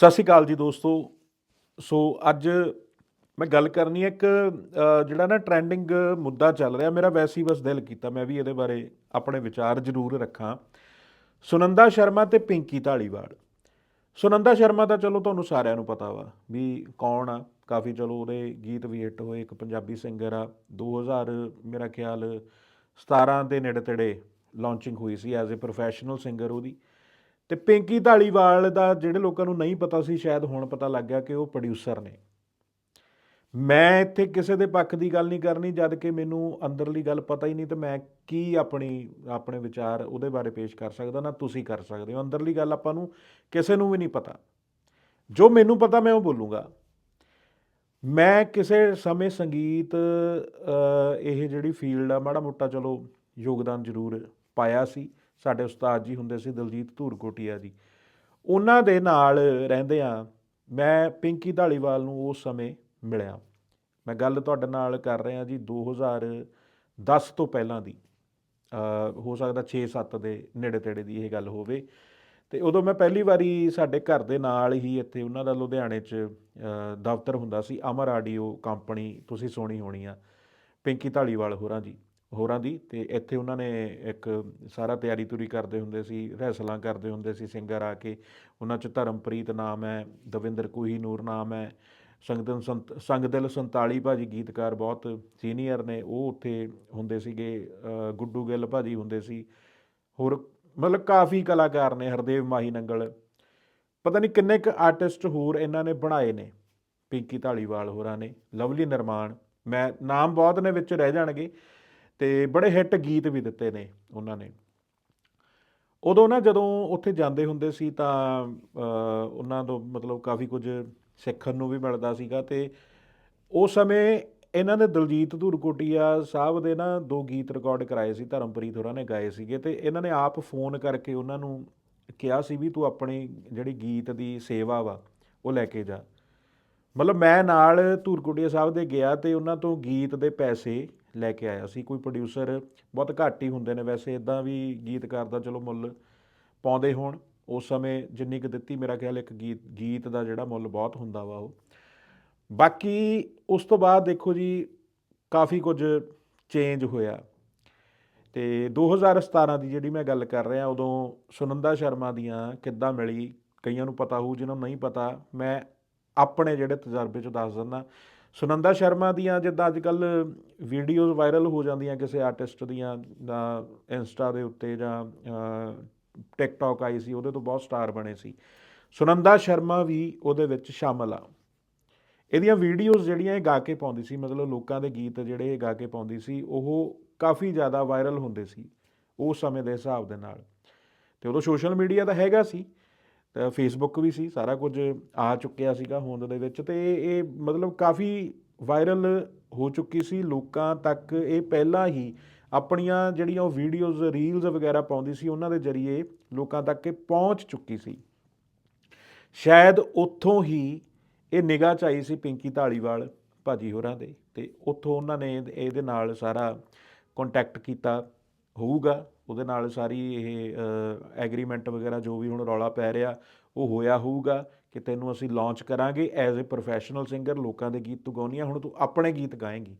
ਸਤਿ ਸ਼੍ਰੀ ਅਕਾਲ ਜੀ ਦੋਸਤੋ। ਸੋ ਅੱਜ ਮੈਂ ਗੱਲ ਕਰਨੀ ਹੈ ਇੱਕ ਜਿਹੜਾ ਨਾ ਟ੍ਰੈਂਡਿੰਗ ਮੁੱਦਾ ਚੱਲ ਰਿਹਾ, ਮੇਰਾ ਵੈਸੇ ਹੀ ਬਸ ਦਿਲ ਕੀਤਾ, ਮੈਂ ਵੀ ਇਹਦੇ ਬਾਰੇ ਆਪਣੇ ਵਿਚਾਰ ਜ਼ਰੂਰ ਰੱਖਾਂ। ਸੁਨੰਦਾ ਸ਼ਰਮਾ ਤੇ ਪਿੰਕੀ ਢਾਲੀਵਾਲ ਸੁਨੰਦਾ ਸ਼ਰਮਾ ਤਾਂ ਚਲੋ ਤੁਹਾਨੂੰ ਸਾਰਿਆਂ ਨੂੰ ਪਤਾ ਵਾ ਵੀ ਕੌਣ ਆ। ਕਾਫੀ ਚਲੋ ਉਹਦੇ ਗੀਤ ਵੀ ਹਿੱਟ ਹੋਏ, ਇੱਕ ਪੰਜਾਬੀ ਸਿੰਗਰ ਆ। 2000 ਮੇਰਾ ਖਿਆਲ 17 ਦੇ ਨੇੜੇ ਤੇੜੇ ਲਾਂਚਿੰਗ ਹੋਈ ਸੀ ਐਜ਼ ਅ ਪ੍ਰੋਫੈਸ਼ਨਲ ਸਿੰਗਰ ਉਹਦੀ। ਤੇ ਪਿੰਕੀ ਢਾਲੀਵਾਲ ਦਾ ਜਿਹੜੇ ਲੋਕਾਂ ਨੂੰ ਨਹੀਂ ਪਤਾ ਸੀ, ਸ਼ਾਇਦ ਹੁਣ ਪਤਾ ਲੱਗ ਗਿਆ ਕਿ ਉਹ ਪ੍ਰੋਡਿਊਸਰ ਨੇ। ਮੈਂ ਇੱਥੇ ਕਿਸੇ ਦੇ ਪੱਖ ਦੀ ਗੱਲ ਨਹੀਂ ਕਰਨੀ, ਜਦ ਕਿ ਮੈਨੂੰ ਅੰਦਰਲੀ ਗੱਲ ਪਤਾ ਹੀ ਨਹੀਂ ਤੇ ਮੈਂ ਕੀ ਆਪਣੀ, ਆਪਣੇ ਵਿਚਾਰ ਉਹਦੇ ਬਾਰੇ ਪੇਸ਼ ਕਰ ਸਕਦਾ ਨਾ ਤੁਸੀਂ ਕਰ ਸਕਦੇ ਹੋ। ਅੰਦਰਲੀ ਗੱਲ ਆਪਾਂ ਨੂੰ ਕਿਸੇ ਨੂੰ ਵੀ ਨਹੀਂ ਪਤਾ। ਜੋ ਮੈਨੂੰ ਪਤਾ ਮੈਂ ਉਹ ਬੋਲੂੰਗਾ। ਮੈਂ ਕਿਸੇ ਸਮੇਂ ਸੰਗੀਤ ਇਹ ਜਿਹੜੀ ਫੀਲਡ ਆ, ਮਾੜਾ ਮੋਟਾ ਚਲੋ ਯੋਗਦਾਨ ਜ਼ਰੂਰ ਪਾਇਆ ਸੀ। ਸਾਡੇ ਉਸਤਾਦ ਜੀ ਹੁੰਦੇ ਸੀ ਦਲਜੀਤ ਧੂਰਕੋਟੀਆ ਜੀ। ਉਹਨਾਂ ਦੇ ਨਾਲ ਰਹਿੰਦੇ ਆ ਮੈਂ ਪਿੰਕੀ ਢਾਲੀਵਾਲ ਨੂੰ ਉਸ ਸਮੇਂ ਮਿਲਿਆ। ਮੈਂ ਗੱਲ ਤੁਹਾਡੇ ਨਾਲ ਕਰ ਰਿਹਾ ਜੀ 2010 ਤੋਂ ਪਹਿਲਾਂ ਦੀ। ਹੋ ਸਕਦਾ 6-7 ਦੇ ਨੇੜੇ ਤੇੜੇ ਦੀ ਇਹ ਗੱਲ ਹੋਵੇ। ਤੇ ਉਦੋਂ ਮੈਂ ਪਹਿਲੀ ਵਾਰੀ ਸਾਡੇ ਘਰ ਦੇ ਨਾਲ ਹੀ ਇੱਥੇ ਉਹਨਾਂ ਦਾ ਲੁਧਿਆਣੇ 'ਚ ਦਫ਼ਤਰ ਹੁੰਦਾ ਸੀ, ਅਮਰ ਆਡੀਓ ਕੰਪਨੀ, ਤੁਸੀਂ ਸੁਣੀ ਹੋਣੀ ਆ, ਪਿੰਕੀ ਢਾਲੀਵਾਲ ਹੋਰਾਂ ਜੀ ਹੋਰਾਂ ਦੀ, ਤੇ ਇੱਥੇ ਉਹਨਾਂ ਨੇ ਇੱਕ ਸਾਰਾ ਤਿਆਰੀ ਤੁਰੀ ਕਰਦੇ ਹੁੰਦੇ ਸੀ, ਰੈਸਲਾਂ ਕਰਦੇ ਹੁੰਦੇ ਸੀ ਸਿੰਗਰ ਆ ਕੇ। ਉਹਨਾਂ 'ਚ ਧਰਮਪ੍ਰੀਤ ਨਾਮ ਹੈ, ਦਵਿੰਦਰ ਕੋਹੀਨੂਰ ਨਾਮ ਹੈ ਸੰਗਦਨ ਸੰਤ, ਸੰਗਦਿਲ 47 ਭਾਜੀ ਗੀਤਕਾਰ ਬਹੁਤ ਸੀਨੀਅਰ ਨੇ, ਉਹ ਉੱਥੇ ਹੁੰਦੇ ਸੀਗੇ ਗੁੱਡੂ ਗਿੱਲ ਭਾਜੀ ਹੁੰਦੇ ਸੀ। ਹੋਰ ਮਤਲਬ ਕਾਫੀ ਕਲਾਕਾਰ ਨੇ, ਹਰਦੇਵ ਮਾਹੀ ਨੰਗਲ। ਪਤਾ ਨਹੀਂ ਕਿੰਨੇ ਕੁ ਆਰਟਿਸਟ ਹੋਰ ਇਹਨਾਂ ਨੇ ਬਣਾਏ ਨੇ, ਪਿੰਕੀ ਢਾਲੀਵਾਲ ਹੋਰਾਂ ਨੇ, ਲਵਲੀ ਨਿਰਮਾਣ। ਮੈਂ, ਨਾਮ ਬਹੁਤ ਨੇ ਵਿੱਚ ਰਹਿ ਜਾਣਗੇ। ਤੇ ਬੜੇ ਹਿੱਟ ਗੀਤ ਵੀ ਦਿੱਤੇ ਨੇ ਉਹਨਾਂ ਨੇ। ਉਦੋਂ ਨਾ ਜਦੋਂ ਉੱਥੇ ਜਾਂਦੇ ਹੁੰਦੇ ਸੀ ਤਾਂ ਉਹਨਾਂ ਤੋਂ ਮਤਲਬ ਕਾਫੀ ਕੁਝ ਸਿੱਖਣ ਨੂੰ ਵੀ ਮਿਲਦਾ ਸੀਗਾ ਤੇ ਉਸ ਸਮੇਂ ਇਹਨਾਂ ਨੇ ਦਲਜੀਤ ਧੂਰਕੋਟੀਆ ਸਾਹਿਬ ਦੇ ਨਾ ਦੋ ਗੀਤ ਰਿਕਾਰਡ ਕਰਾਏ ਸੀ, ਧਰਮਪ੍ਰੀਤ ਹੋਰਾਂ ਨੇ ਗਾਏ ਸੀਗੇ ਤੇ ਇਹਨਾਂ ਨੇ ਆਪ ਫੋਨ ਕਰਕੇ ਉਹਨਾਂ ਨੂੰ ਕਿਹਾ ਸੀ ਵੀ ਤੂੰ ਆਪਣੀ ਜਿਹੜੀ ਗੀਤ ਦੀ ਸੇਵਾ ਵਾ, ਉਹ ਲੈ ਕੇ ਜਾ। ਮਤਲਬ ਮੈਂ ਨਾਲ ਧੂਰਕੋਟੀਆ ਸਾਹਿਬ ਦੇ ਗਿਆ ਤੇ ਉਹਨਾਂ ਤੋਂ ਗੀਤ ਦੇ ਪੈਸੇ ਲੈ ਕੇ ਆਇਆ ਸੀ। ਕੋਈ ਪ੍ਰੋਡਿਊਸਰ ਬਹੁਤ ਘੱਟ ਹੀ ਹੁੰਦੇ ਨੇ। ਵੈਸੇ ਇਦਾਂ ਵੀ ਗੀਤਕਾਰ ਦਾ ਚਲੋ ਮੁੱਲ ਪਾਉਂਦੇ ਹੋਣ। ਉਸ ਸਮੇਂ ਜਿੰਨੀ ਕੁ ਦਿੱਤੀ, ਮੇਰਾ ਖਿਆਲ ਇੱਕ ਗੀਤ ਗੀਤ ਦਾ ਜਿਹੜਾ ਮੁੱਲ ਬਹੁਤ ਹੁੰਦਾ ਵਾ ਉਹ। ਬਾਕੀ ਉਸ ਤੋਂ ਬਾਅਦ ਦੇਖੋ ਜੀ, ਕਾਫੀ ਕੁਝ ਚੇਂਜ ਹੋਇਆ। ਤੇ 2017 ਦੀ ਜਿਹੜੀ ਮੈਂ ਗੱਲ ਕਰ ਰਿਹਾ, ਉਦੋਂ ਸੁਨੰਦਾ ਸ਼ਰਮਾ ਦੀਆਂ ਕਿੱਦਾਂ ਮਿਲੀ, ਕਈਆਂ ਨੂੰ ਪਤਾ ਹੋਊ ਜਿਹਨਾਂ ਨੂੰ ਨਹੀਂ ਪਤਾ, ਮੈਂ ਆਪਣੇ ਜਿਹੜੇ ਤਜਰਬੇ ਚੋਂ ਦੱਸ ਦਿੰਦਾ। ਸੁਨੰਦਾ ਸ਼ਰਮਾ ਦੀਆਂ ਜਿੱਦਾਂ ਅੱਜ ਕੱਲ ਵੀਡੀਓਜ਼ ਵਾਇਰਲ ਹੋ ਜਾਂਦੀਆਂ ਕਿਸੇ ਆਰਟਿਸਟ ਦੀਆਂ ਜਾਂ ਇੰਸਟਾ ਦੇ ਉੱਤੇ ਜਾਂ ਟਿਕਟੌਕ ਆਈ ਸੀ, ਉਹਦੇ ਤੋਂ ਬਹੁਤ ਸਟਾਰ ਬਣੇ ਸੀ। ਸੁਨੰਦਾ ਸ਼ਰਮਾ ਵੀ ਉਹਦੇ ਵਿੱਚ ਸ਼ਾਮਲ ਆ। ਇਹਦੀਆਂ ਵੀਡੀਓਜ਼ ਜਿਹੜੀਆਂ ਇਹ ਗਾ ਕੇ ਪਾਉਂਦੀ ਸੀ, ਮਤਲਬ ਲੋਕਾਂ ਦੇ ਗੀਤ ਜਿਹੜੇ ਇਹ ਗਾ ਕੇ ਪਾਉਂਦੀ ਸੀ, ਉਹ ਕਾਫੀ ਜ਼ਿਆਦਾ ਵਾਇਰਲ ਹੁੰਦੇ ਸੀ ਉਸ ਸਮੇਂ ਦੇ ਹਿਸਾਬ ਦੇ ਨਾਲ। ਤੇ ਉਦੋਂ ਸੋਸ਼ਲ ਮੀਡੀਆ ਤਾਂ ਹੈਗਾ ਸੀ ਫੇਸਬੁੱਕ ਵੀ ਸੀ, ਸਾਰਾ ਕੁਝ ਆ ਚੁੱਕਿਆ ਸੀਗਾ ਹੋਂਦ ਦੇ ਵਿੱਚ ਤੇ ਇਹ ਮਤਲਬ ਕਾਫੀ ਵਾਇਰਲ ਹੋ ਚੁੱਕੀ ਸੀ, ਲੋਕਾਂ ਤੱਕ ਇਹ ਪਹਿਲਾਂ ਹੀ ਆਪਣੀਆਂ ਜਿਹੜੀਆਂ ਉਹ ਵੀਡੀਓਜ਼ ਰੀਲਜ਼ ਵਗੈਰਾ ਪਾਉਂਦੀ ਸੀ, ਉਹਨਾਂ ਦੇ ਜ਼ਰੀਏ ਲੋਕਾਂ ਤੱਕ ਇਹ ਪਹੁੰਚ ਚੁੱਕੀ ਸੀ। ਸ਼ਾਇਦ ਉੱਥੋਂ ਹੀ ਇਹ ਨਿਗਾਹ ਚ ਆਈ ਸੀ ਪਿੰਕੀ ਢਾਲੀਵਾਲ ਭਾਜੀ ਹੋਰਾਂ ਦੇ ਤੇ ਉੱਥੋਂ ਉਹਨਾਂ ਨੇ ਇਹਦੇ- ਇਹਦੇ ਨਾਲ ਸਾਰਾ ਕੰਟੈਕਟ ਕੀਤਾ ਹੋਊਗਾ। ਉਹਦੇ ਨਾਲ ਸਾਰੀ ਇਹ ਐਗਰੀਮੈਂਟ ਵਗੈਰਾ ਜੋ ਵੀ ਹੁਣ ਰੌਲਾ ਪੈ ਰਿਹਾ, ਉਹ ਹੋਇਆ ਹੋਊਗਾ ਕਿ ਤੈਨੂੰ ਅਸੀਂ ਲਾਂਚ ਕਰਾਂਗੇ ਐਜ਼ ਅ ਪ੍ਰੋਫੈਸ਼ਨਲ ਸਿੰਗਰ ਲੋਕਾਂ ਦੇ ਗੀਤ ਤੂੰ ਗਾਉਣੀ ਆ, ਹੁਣ ਤੂੰ ਆਪਣੇ ਗੀਤ ਗਾਏਂਗੀ।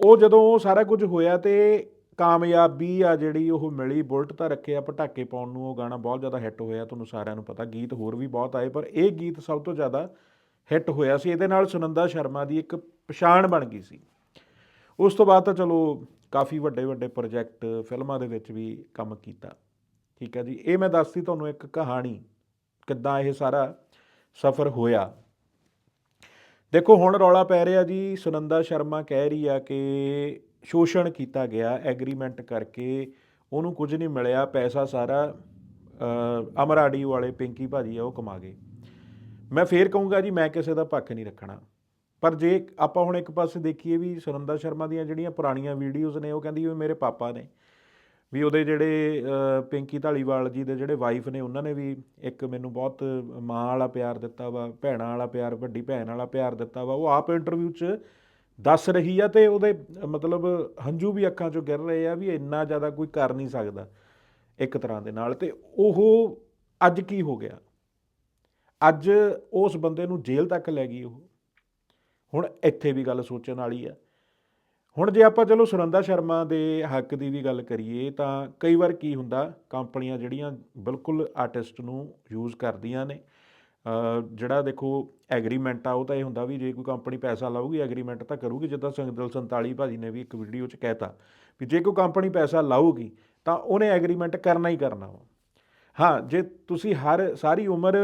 ਉਹ ਜਦੋਂ ਉਹ ਸਾਰਾ ਕੁਝ ਹੋਇਆ ਤੇ ਕਾਮਯਾਬੀ ਆ ਜਿਹੜੀ ਉਹ ਮਿਲੀ, ਬੁਲਟ ਤਾਂ ਰੱਖਿਆ, ਪਟਾਕੇ ਪਾਉਣ ਨੂੰ ਉਹ ਗਾਣਾ ਬਹੁਤ ਜ਼ਿਆਦਾ ਹਿੱਟ ਹੋਇਆ, ਤੁਹਾਨੂੰ ਸਾਰਿਆਂ ਨੂੰ ਪਤਾ, ਗੀਤ ਹੋਰ ਵੀ ਬਹੁਤ ਆਏ, ਪਰ ਇਹ ਗੀਤ ਸਭ ਤੋਂ ਜ਼ਿਆਦਾ ਹਿੱਟ ਹੋਇਆ ਸੀ, ਇਹਦੇ ਨਾਲ ਸੁਨੰਦਾ ਸ਼ਰਮਾ ਦੀ ਇੱਕ ਪਛਾਣ ਬਣ ਗਈ ਸੀ। ਉਸ ਤੋਂ ਬਾਅਦ ਤਾਂ ਚਲੋ ਕਾਫੀ ਵੱਡੇ ਵੱਡੇ ਪ੍ਰੋਜੈਕਟ ਫਿਲਮਾਂ ਦੇ ਵਿੱਚ ਵੀ ਕੰਮ ਕੀਤਾ। ਠੀਕ ਹੈ ਜੀ? ਇਹ ਮੈਂ ਦੱਸਤੀ ਤੁਹਾਨੂੰ ਇੱਕ ਕਹਾਣੀ ਕਿੱਦਾਂ ਇਹ ਸਾਰਾ ਸਫ਼ਰ ਹੋਇਆ। ਦੇਖੋ ਹੁਣ ਰੌਲਾ ਪੈ ਰਿਹਾ ਜੀ ਸੁਨੰਦਾ ਸ਼ਰਮਾ ਕਹਿ ਰਹੀ ਆ ਕਿ ਸ਼ੋਸ਼ਣ ਕੀਤਾ ਗਿਆ ਐਗਰੀਮੈਂਟ ਕਰਕੇ ਉਹਨੂੰ ਕੁਝ ਨਹੀਂ ਮਿਲਿਆ ਪੈਸਾ ਸਾਰਾ ਅ, ਵਾਲੇ ਪਿੰਕੀ ਭਾਜੀ ਆ ਉਹ ਕਮਾ ਗਏ। ਮੈਂ ਫੇਰ ਕਹੂੰਗਾ ਜੀ ਮੈਂ ਕਿਸੇ ਦਾ ਪੱਖ ਨਹੀਂ ਰੱਖਣਾ। ਪਰ ਜੇ ਆਪਾਂ ਹੁਣ ਇੱਕ ਪਾਸੇ ਦੇਖੀਏ ਵੀ ਸੁਨੰਦਾ ਸ਼ਰਮਾ ਦੀਆਂ ਜਿਹੜੀਆਂ ਪੁਰਾਣੀਆਂ ਵੀਡੀਓਜ਼ ਨੇ, ਉਹ ਕਹਿੰਦੀ ਵੀ ਮੇਰੇ ਪਾਪਾ ਨੇ। ਵੀ ਉਹਦੇ ਜਿਹੜੇ ਪਿੰਕੀ ਢਾਲੀਵਾਲ ਜੀ ਦੇ ਜਿਹੜੇ ਵਾਈਫ ਨੇ, ਉਹਨਾਂ ਨੇ ਵੀ ਇੱਕ ਮੈਨੂੰ ਬਹੁਤ ਮਾਂ ਵਾਲਾ ਪਿਆਰ ਦਿੱਤਾ ਵਾ, ਭੈਣਾਂ ਵਾਲਾ ਪਿਆਰ, ਵੱਡੀ ਭੈਣ ਵਾਲਾ ਪਿਆਰ ਦਿੱਤਾ ਵਾ। ਉਹ ਆਪ ਇੰਟਰਵਿਊ 'ਚ ਦੱਸ ਰਹੀ ਆ ਤੇ ਉਹਦੇ, ਮਤਲਬ ਹੰਝੂ ਵੀ ਅੱਖਾਂ 'ਚੋਂ ਗਿਰ ਰਹੇ ਆ ਵੀ ਇੰਨਾ ਜ਼ਿਆਦਾ ਕੋਈ ਕਰ ਨਹੀਂ ਸਕਦਾ ਇੱਕ ਤਰ੍ਹਾਂ ਦੇ ਨਾਲ। ਤੇ ਉਹ ਅੱਜ ਕੀ ਹੋ ਗਿਆ? ਅੱਜ ਉਸ ਬੰਦੇ ਨੂੰ ਜੇਲ੍ਹ ਤੱਕ ਲੈ ਗਈ ਉਹ। ਹੁਣ ਇੱਥੇ ਵੀ ਗੱਲ ਸੋਚਣ ਵਾਲੀ ਆ। ਹੁਣ ਜੇ ਆਪਾਂ ਚਲੋ ਸੁਨੰਦਾ ਸ਼ਰਮਾ ਦੇ ਹੱਕ ਦੀ ਵੀ ਗੱਲ ਕਰੀਏ ਤਾਂ ਕਈ ਵਾਰ ਕੀ ਹੁੰਦਾ, ਕੰਪਨੀਆਂ ਜਿਹੜੀਆਂ ਬਿਲਕੁਲ ਆਰਟਿਸਟ ਨੂੰ ਯੂਜ਼ ਕਰਦੀਆਂ ਨੇ ਜਿਹੜਾ ਦੇਖੋ ਐਗਰੀਮੈਂਟ ਆ, ਉਹ ਤਾਂ ਇਹ ਹੁੰਦਾ ਵੀ ਜੇ ਕੋਈ ਕੰਪਨੀ ਪੈਸਾ ਲਾਊਗੀ, ਐਗਰੀਮੈਂਟ ਤਾਂ ਕਰੂਗੀ। ਜਿੱਦਾਂ ਸੰਗਦਲ 47 ਭਾਜੀ ਨੇ ਵੀ ਇੱਕ ਵੀਡੀਓ 'ਚ ਕਹਿਤਾ ਵੀ ਜੇ ਕੋਈ ਕੰਪਨੀ ਪੈਸਾ ਲਾਊਗੀ ਤਾਂ ਉਹਨੇ ਐਗਰੀਮੈਂਟ ਕਰਨਾ ਹੀ ਕਰਨਾ ਵਾ। ਹਾਂ, ਜੇ ਤੁਸੀਂ ਹਰ, ਸਾਰੀ ਉਮਰ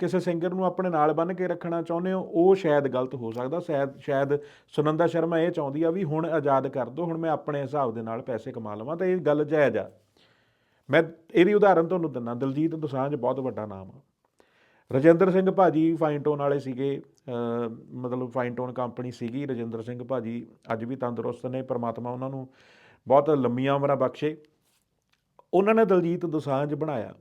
ਕਿਸੇ ਸਿੰਗਰ ਨੂੰ ਆਪਣੇ ਨਾਲ ਬੰਨ੍ਹ ਕੇ ਰੱਖਣਾ ਚਾਹੁੰਦੇ ਹੋ, ਉਹ ਸ਼ਾਇਦ ਗਲਤ ਹੋ ਸਕਦਾ, ਸ਼ਾਇਦ ਸ਼ਾਇਦ ਸੁਨੰਦਾ ਸ਼ਰਮਾ ਇਹ ਚਾਹੁੰਦੀ ਆ ਵੀ ਹੁਣ ਆਜ਼ਾਦ ਕਰ ਦਿਓ ਹੁਣ ਮੈਂ ਆਪਣੇ ਹਿਸਾਬ ਦੇ ਨਾਲ ਪੈਸੇ ਕਮਾ ਲਵਾਂ, ਤਾਂ ਇਹ ਗੱਲ ਜਾਇਜ਼ ਆ। ਮੈਂ ਇਹਦੀ ਉਦਾਹਰਨ ਤੁਹਾਨੂੰ ਦਿੰਦਾ, ਦਲਜੀਤ ਦੋਸਾਂਝ ਬਹੁਤ ਵੱਡਾ ਨਾਮ ਆ। ਰਜਿੰਦਰ ਸਿੰਘ ਭਾਜੀ ਫਾਈਨ ਟੋਨ ਵਾਲੇ ਸੀਗੇ ਮਤਲਬ ਫਾਈਨ ਟੋਨ ਕੰਪਨੀ ਸੀਗੀ, ਰਜਿੰਦਰ ਸਿੰਘ ਭਾਜੀ ਅੱਜ ਵੀ ਤੰਦਰੁਸਤ ਨੇ, ਪਰਮਾਤਮਾ ਉਹਨਾਂ ਨੂੰ ਬਹੁਤ ਲੰਮੀਆਂ ਉਮਰਾਂ ਬਖਸ਼ੇ। ਉਹਨਾਂ ਨੇ ਦਲਜੀਤ ਦੋਸਾਂਝ ਬਣਾਇਆ,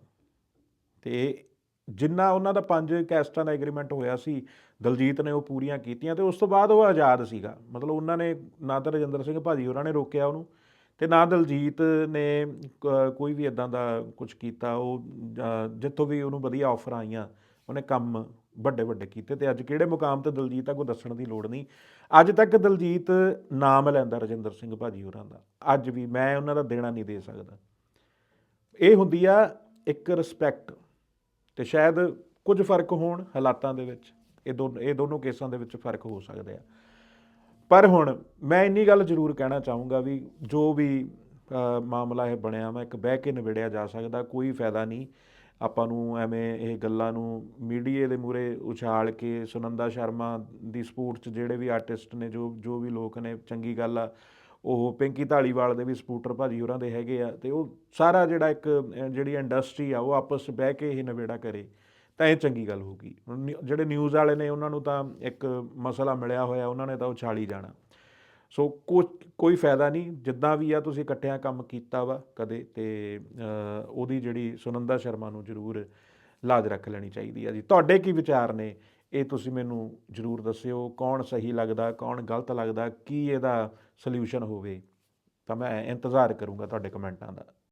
ਤੇ ਜਿੰਨਾ ਉਹਨਾਂ ਦਾ ਪੰਜ ਕੈਸਟਾਂ ਦਾ ਐਗਰੀਮੈਂਟ ਹੋਇਆ ਸੀ, ਦਲਜੀਤ ਨੇ ਉਹ ਪੂਰੀਆਂ ਕੀਤੀਆਂ ਤੇ ਉਸ ਤੋਂ ਬਾਅਦ ਉਹ ਆਜ਼ਾਦ ਸੀਗਾ। ਮਤਲਬ ਉਹਨਾਂ ਨੇ ਨਾ ਤਾਂ ਰਜਿੰਦਰ ਸਿੰਘ ਭਾਜੀ ਹੋਰਾਂ ਨੇ ਰੋਕਿਆ ਉਹਨੂੰ ਤੇ ਨਾ ਦਲਜੀਤ ਨੇ ਕੋਈ ਵੀ ਇਦਾਂ ਦਾ ਕੁਝ ਕੀਤਾ। ਉਹ ਜਿੱਥੋਂ ਵੀ ਉਹਨੂੰ ਵਧੀਆ ਆਫਰ ਆਈਆਂ, ਉਹਨੇ ਕੰਮ ਵੱਡੇ ਵੱਡੇ ਕੀਤੇ ਤੇ ਅੱਜ ਕਿਹੜੇ ਮੁਕਾਮ ਤੇ ਦਲਜੀਤ ਆ, ਕੋਈ ਦੱਸਣ ਦੀ ਲੋੜ ਨਹੀਂ। ਅੱਜ ਤੱਕ ਦਲਜੀਤ ਨਾਮ ਲੈਂਦਾ ਰਜਿੰਦਰ ਸਿੰਘ ਭਾਜੀ ਹੋਰਾਂ ਦਾ। ਅੱਜ ਵੀ ਮੈਂ ਉਹਨਾਂ ਦਾ ਦੇਣਾ ਨਹੀਂ ਦੇ ਸਕਦਾ। ਇਹ ਹੁੰਦੀ ਆ ਇੱਕ ਰਿਸਪੈਕਟ ਤੇ ਸ਼ਾਇਦ ਕੁਝ ਫ਼ਰਕ ਹੋਣ ਹਾਲਾਤਾਂ ਦੇ ਵਿੱਚ। ਇਹ ਦੋ, ਇਹ ਦੋਨੋਂ ਕੇਸਾਂ ਦੇ ਵਿੱਚ ਫ਼ਰਕ ਹੋ ਸਕਦੇ ਆ। ਪਰ ਹੁਣ ਮੈਂ ਇੰਨੀ ਗੱਲ ਜ਼ਰੂਰ ਕਹਿਣਾ ਚਾਹੂੰਗਾ ਵੀ ਜੋ ਵੀ ਮਾਮਲਾ ਇਹ ਬਣਿਆ ਵਾ, ਇੱਕ ਬਹਿ ਕੇ ਨਿਬੇੜਿਆ ਜਾ ਸਕਦਾ, ਕੋਈ ਫਾਇਦਾ ਨਹੀਂ। ਆਪਾਂ ਨੂੰ ਐਵੇਂ ਇਹ ਗੱਲਾਂ ਨੂੰ ਮੀਡੀਏ ਦੇ ਮੂਰੇ ਉਛਾਲ ਕੇ ਸੁਨੰਦਾ ਸ਼ਰਮਾ ਦੀ ਸਪੋਰਟ 'ਚ ਜਿਹੜੇ ਵੀ ਆਰਟਿਸਟ ਨੇ, ਜੋ ਜੋ ਵੀ ਲੋਕ ਨੇ, ਚੰਗੀ ਗੱਲ ਆ ਉਹ ਪਿੰਕੀ ਢਾਲੀਵਾਲ ਦੇ ਵੀ ਸਪੋਰਟਰ ਭਾਜੀ ਹੋਰਾਂ ਦੇ ਹੈਗੇ ਆ, ਤੇ ਉਹ ਸਾਰਾ ਜਿਹੜਾ ਇੱਕ ਜਿਹੜੀ ਇੰਡਸਟਰੀ ਆ, ਉਹ ਆਪਸ 'ਚ ਬਹਿ ਕੇ ਇਹ ਨਿਬੇੜਾ ਕਰੇ, ਤਾਂ ਇਹ ਚੰਗੀ ਗੱਲ ਹੋਊਗੀ ਹੁਣ ਨਿਊ- ਜਿਹੜੇ ਨਿਊਜ਼ ਵਾਲੇ ਨੇ, ਉਹਨਾਂ ਨੂੰ ਤਾਂ ਇੱਕ ਮਸਲਾ ਮਿਲਿਆ ਹੋਇਆ, ਉਹਨਾਂ ਨੇ ਤਾਂ ਉਛਾਲੀ ਜਾਣਾ। ਸੋ ਕੋ ਕੋਈ ਫਾਇਦਾ ਨਹੀਂ, ਜਿੱਦਾਂ ਵੀ ਆ, ਤੁਸੀਂ ਇਕੱਠਿਆਂ ਕੰਮ ਕੀਤਾ ਵਾ ਕਦੇ, ਤੇ ਉਹਦੀ ਜਿਹੜੀ ਸੁਨੰਦਾ ਸ਼ਰਮਾ ਨੂੰ ਜ਼ਰੂਰ ਲਾਜ ਰੱਖ ਲੈਣੀ ਚਾਹੀਦੀ ਆ ਜੀ। ਤੁਹਾਡੇ ਕੀ ਵਿਚਾਰ ਨੇ ਇਹ ਤੁਸੀਂ ਮੈਨੂੰ ਜ਼ਰੂਰ ਦੱਸਿਓ, ਕੌਣ ਸਹੀ ਲੱਗਦਾ, ਕੌਣ ਗਲਤ ਲੱਗਦਾ, ਕੀ ਇਹਦਾ ਸੋਲੂਸ਼ਨ ਹੋਵੇ? ਤਾਂ ਮੈਂ ਇੰਤਜ਼ਾਰ ਕਰੂੰਗਾ ਤੁਹਾਡੇ ਕਮੈਂਟਾਂ ਦਾ।